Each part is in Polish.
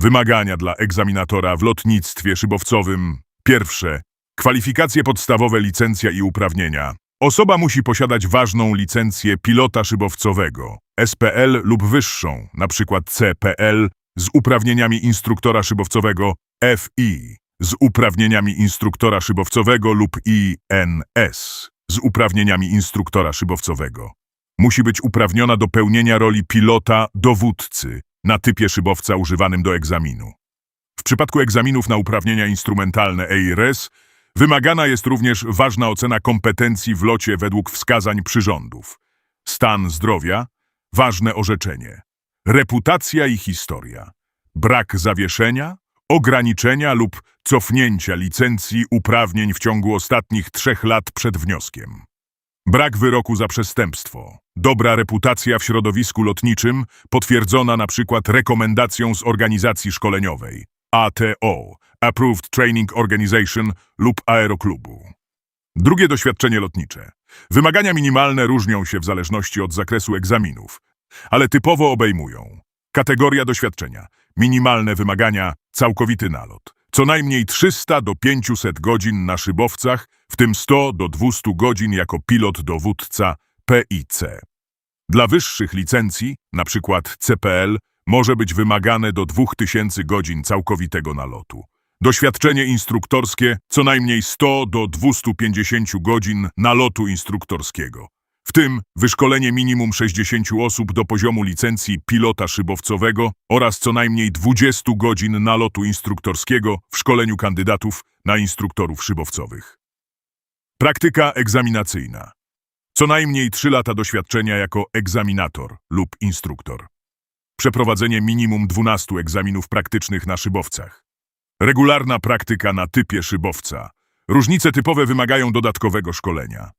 Wymagania dla egzaminatora w lotnictwie szybowcowym. Pierwsze. Kwalifikacje podstawowe, licencja i uprawnienia. Osoba musi posiadać ważną licencję pilota szybowcowego, SPL lub wyższą, np. CPL, z uprawnieniami instruktora szybowcowego FI, z uprawnieniami instruktora szybowcowego lub INS, z uprawnieniami instruktora szybowcowego. Musi być uprawniona do pełnienia roli pilota dowódcy na typie szybowca używanym do egzaminu. W przypadku egzaminów na uprawnienia instrumentalne EIRES wymagana jest również ważna ocena kompetencji w locie według wskazań przyrządów. Stan zdrowia, ważne orzeczenie, reputacja i historia, brak zawieszenia, ograniczenia lub cofnięcia licencji uprawnień w ciągu ostatnich trzech lat przed wnioskiem. Brak wyroku za przestępstwo. Dobra reputacja w środowisku lotniczym, potwierdzona na przykład rekomendacją z organizacji szkoleniowej ATO, Approved Training Organization lub aeroklubu. Drugie doświadczenie lotnicze. Wymagania minimalne różnią się w zależności od zakresu egzaminów, ale typowo obejmują kategoria doświadczenia, minimalne wymagania, całkowity nalot, co najmniej 300 do 500 godzin na szybowcach, w tym 100 do 200 godzin jako pilot dowódca PIC. Dla wyższych licencji, np. CPL, może być wymagane do 2000 godzin całkowitego nalotu. Doświadczenie instruktorskie co najmniej 100 do 250 godzin nalotu instruktorskiego. Tym wyszkolenie minimum 60 osób do poziomu licencji pilota szybowcowego oraz co najmniej 20 godzin nalotu instruktorskiego w szkoleniu kandydatów na instruktorów szybowcowych. Praktyka egzaminacyjna. Co najmniej 3 lata doświadczenia jako egzaminator lub instruktor. Przeprowadzenie minimum 12 egzaminów praktycznych na szybowcach. Regularna praktyka na typie szybowca. Różnice typowe wymagają dodatkowego szkolenia.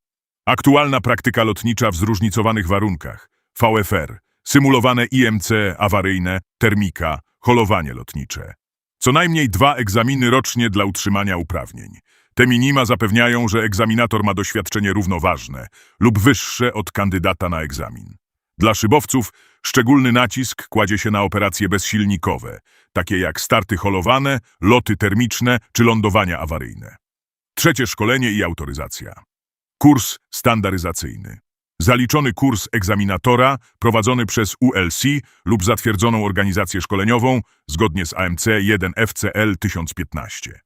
Aktualna praktyka lotnicza w zróżnicowanych warunkach. VFR, symulowane IMC awaryjne, termika, holowanie lotnicze. Co najmniej dwa egzaminy rocznie dla utrzymania uprawnień. Te minima zapewniają, że egzaminator ma doświadczenie równoważne lub wyższe od kandydata na egzamin. Dla szybowców szczególny nacisk kładzie się na operacje bezsilnikowe, takie jak starty holowane, loty termiczne czy lądowania awaryjne. Trzecie szkolenie i autoryzacja. Kurs standaryzacyjny. Zaliczony kurs egzaminatora prowadzony przez ULC lub zatwierdzoną organizację szkoleniową zgodnie z AMC 1 FCL 1015.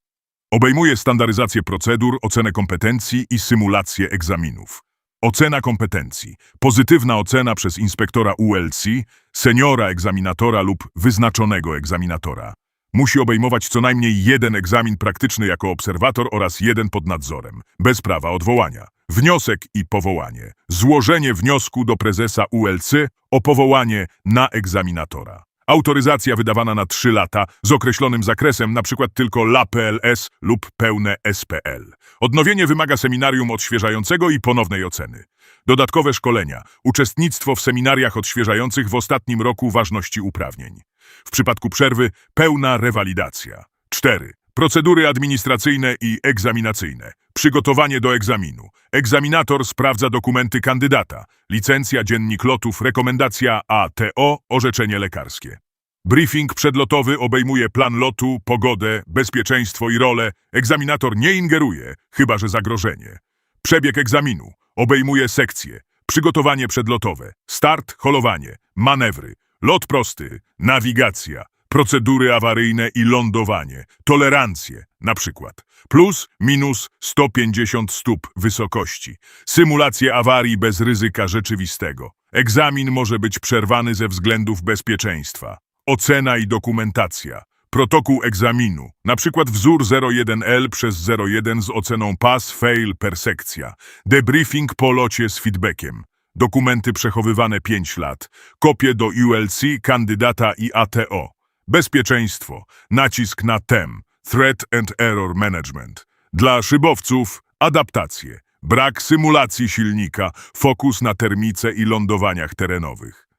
Obejmuje standaryzację procedur, ocenę kompetencji i symulację egzaminów. Ocena kompetencji. Pozytywna ocena przez inspektora ULC, seniora egzaminatora lub wyznaczonego egzaminatora. Musi obejmować co najmniej jeden egzamin praktyczny jako obserwator oraz jeden pod nadzorem, bez prawa odwołania. Wniosek i powołanie. Złożenie wniosku do prezesa ULC o powołanie na egzaminatora. Autoryzacja wydawana na 3 lata z określonym zakresem, np. tylko LAPLS lub pełne SPL. Odnowienie wymaga seminarium odświeżającego i ponownej oceny. Dodatkowe szkolenia. Uczestnictwo w seminariach odświeżających w ostatnim roku ważności uprawnień. W przypadku przerwy pełna rewalidacja. 4. Procedury administracyjne i egzaminacyjne. Przygotowanie do egzaminu. Egzaminator sprawdza dokumenty kandydata. Licencja, dziennik lotów, rekomendacja ATO, orzeczenie lekarskie. Briefing przedlotowy obejmuje plan lotu, pogodę, bezpieczeństwo i rolę. Egzaminator nie ingeruje, chyba że zagrożenie. Przebieg egzaminu obejmuje sekcje. Przygotowanie przedlotowe, start, holowanie, manewry, lot prosty, nawigacja, procedury awaryjne i lądowanie, tolerancje, na przykład, plus, minus 150 stóp wysokości, symulacje awarii bez ryzyka rzeczywistego. Egzamin może być przerwany ze względów bezpieczeństwa. Ocena i dokumentacja. Protokół egzaminu, na przykład wzór 01L przez 01 z oceną pass, fail, persekcja. Debriefing po locie z feedbackiem. Dokumenty przechowywane 5 lat. Kopie do ULC, kandydata i ATO. Bezpieczeństwo. Nacisk na TEM. Threat and Error Management. Dla szybowców adaptacje. Brak symulacji silnika. Fokus na termice i lądowaniach terenowych.